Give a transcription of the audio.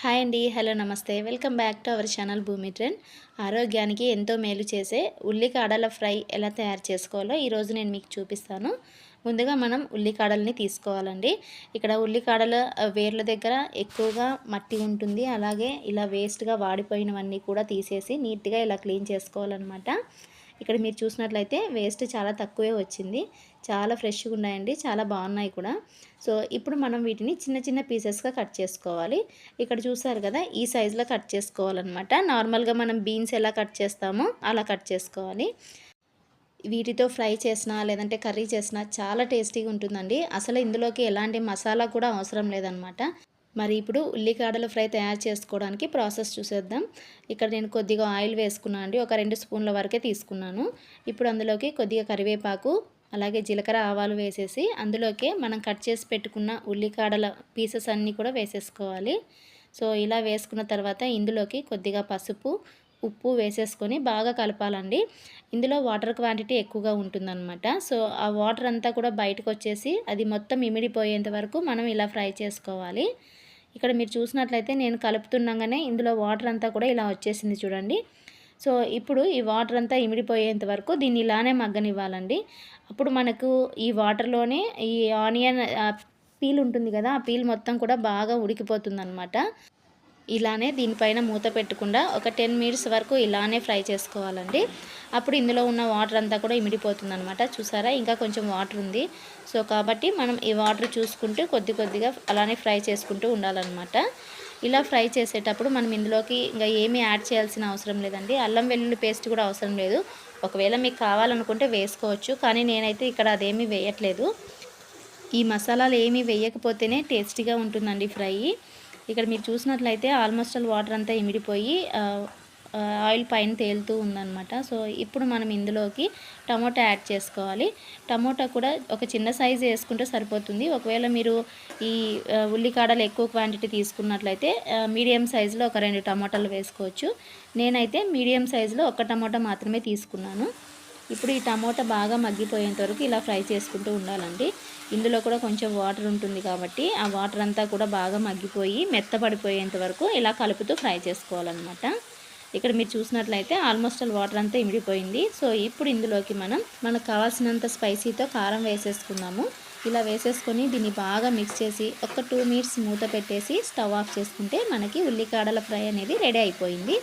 Hi అండి hello నమస్తే. Welcome back to our channel Bhumi trend. ఆరోగ్యానికి ఎంతో మేలు చేసే ఉల్లికాడల ఫ్రై ఎలా తయారు చేసుకోవాలో ఈరోజు నేను మీకు చూపిస్తాను. ముందుగా మనం ఉల్లికాడల్ని తీసుకోవాలండి. ఇక్కడ ఉల్లికాడల వేర్ల దగ్గర ఎక్కువగా మట్టి ఉంటుంది. అలాగే ఇలా వేస్ట్గా వాడిపోయినవన్నీ కూడా తీసేసి నీట్గా ఇలా క్లీన్ చేసుకోవాలన్నమాట. ఇక్కడ మీరు చూసినట్లయితే వేస్ట్ చాలా తక్కువే వచ్చింది. చాలా ఫ్రెష్గా ఉన్నాయండి. చాలా బాగున్నాయి కూడా. సో ఇప్పుడు మనం వీటిని చిన్న చిన్న పీసెస్గా కట్ చేసుకోవాలి. ఇక్కడ చూసారు కదా ఈ సైజులో కట్ చేసుకోవాలన్నమాట. నార్మల్గా మనం బీన్స్ ఎలా కట్ చేస్తామో అలా కట్ చేసుకోవాలి. వీటితో ఫ్రై చేసినా లేదంటే కర్రీ చేసినా చాలా టేస్టీగా ఉంటుందండి. అసలు ఇందులోకి ఎలాంటి మసాలా కూడా అవసరం లేదనమాట మరి ఇప్పుడు ఉల్లికాడల ఫ్రై తయారు చేసుకోవడానికి ప్రాసెస్ చూసేద్దాం. ఇక్కడ నేను కొద్దిగా ఆయిల్ వేసుకున్నాను అండి. ఒక రెండు స్పూన్ల వరకే తీసుకున్నాను. ఇప్పుడు అందులోకి కొద్దిగా కరివేపాకు అలాగే జీలకర్ర ఆవాలు వేసేసి అందులోకే మనం కట్ చేసి పెట్టుకున్న ఉల్లికాడల పీసెస్ అన్నీ కూడా వేసేసుకోవాలి. సో ఇలా వేసుకున్న తర్వాత ఇందులోకి కొద్దిగా పసుపు ఉప్పు వేసేసుకొని బాగా కలపాలండి. ఇందులో వాటర్ క్వాంటిటీ ఎక్కువగా ఉంటుందన్నమాట. సో ఆ వాటర్ అంతా కూడా బయటకు వచ్చేసి అది మొత్తం ఇమిడిపోయేంత వరకు మనం ఇలా ఫ్రై చేసుకోవాలి. ఇక్కడ మీరు చూసినట్లయితే నేను కలుపుతుండగానే ఇందులో వాటర్ అంతా కూడా ఇలా వచ్చేసింది చూడండి. సో ఇప్పుడు ఈ వాటర్ అంతా ఇమిడిపోయేంత వరకు దీన్ని ఇలానే మగ్గనివ్వాలండి. అప్పుడు మనకు ఈ వాటర్లోనే ఈ ఆనియన్ పీల్ ఉంటుంది కదా ఆ పీల్ మొత్తం కూడా బాగా ఉడికిపోతుంది అనమాట ఇలానే దీనిపైన మూత పెట్టకుండా ఒక టెన్ మినిట్స్ వరకు ఇలానే ఫ్రై చేసుకోవాలండి. అప్పుడు ఇందులో ఉన్న వాటర్ అంతా కూడా ఇమిడిపోతుంది అనమాట చూసారా? ఇంకా కొంచెం వాటర్ ఉంది. సో కాబట్టి మనం ఈ వాటర్ చూసుకుంటూ కొద్ది కొద్దిగా అలానే ఫ్రై చేసుకుంటూ ఉండాలన్నమాట. ఇలా ఫ్రై చేసేటప్పుడు మనం ఇందులోకి ఇంకా ఏమీ యాడ్ చేయాల్సిన అవసరం లేదండి. అల్లం వెల్లుల్లి పేస్ట్ కూడా అవసరం లేదు. ఒకవేళ మీకు కావాలనుకుంటే వేసుకోవచ్చు. కానీ నేనైతే ఇక్కడ అదేమీ వేయట్లేదు. ఈ మసాలాలు ఏమీ వేయకపోతేనే టేస్టీగా ఉంటుందండి ఫ్రై. ఇక్కడ మీరు చూసినట్లయితే ఆల్మోస్ట్ ఆల్ వాటర్ అంతా ఇమిడిపోయి ఆయిల్ పైన తేలుతూ ఉందన్నమాట. సో ఇప్పుడు మనం ఇందులోకి టమోటా యాడ్ చేసుకోవాలి. టమోటా కూడా ఒక చిన్న సైజు వేసుకుంటే సరిపోతుంది. ఒకవేళ మీరు ఈ ఉల్లికాడలు ఎక్కువ క్వాంటిటీ తీసుకున్నట్లయితే మీడియం సైజులో ఒక రెండు టమోటాలు వేసుకోవచ్చు. నేనైతే మీడియం సైజులో ఒక టమోటా మాత్రమే తీసుకున్నాను. ఇప్పుడు ఈ టమోటా బాగా మగ్గిపోయేంత వరకు ఇలా ఫ్రై చేసుకుంటూ ఉండాలండి. ఇందులో కూడా కొంచెం వాటర్ ఉంటుంది కాబట్టి ఆ వాటర్ అంతా కూడా బాగా మగ్గిపోయి మెత్తపడిపోయేంత వరకు ఇలా కలుపుతూ ఫ్రై చేసుకోవాలన్నమాట. ఇక్కడ మీరు చూసినట్లయితే ఆల్మోస్ట్ ఆల్ వాటర్ అంతా ఇమిడిపోయింది. సో ఇప్పుడు ఇందులోకి మనం మనకు కావాల్సినంత స్పైసీతో కారం వేసేసుకుందాము. ఇలా వేసేసుకొని దీన్ని బాగా మిక్స్ చేసి ఒక టూ మినిట్స్ మూత పెట్టేసి స్టవ్ ఆఫ్ చేసుకుంటే మనకి ఉల్లికాడల ఫ్రై అనేది రెడీ అయిపోయింది.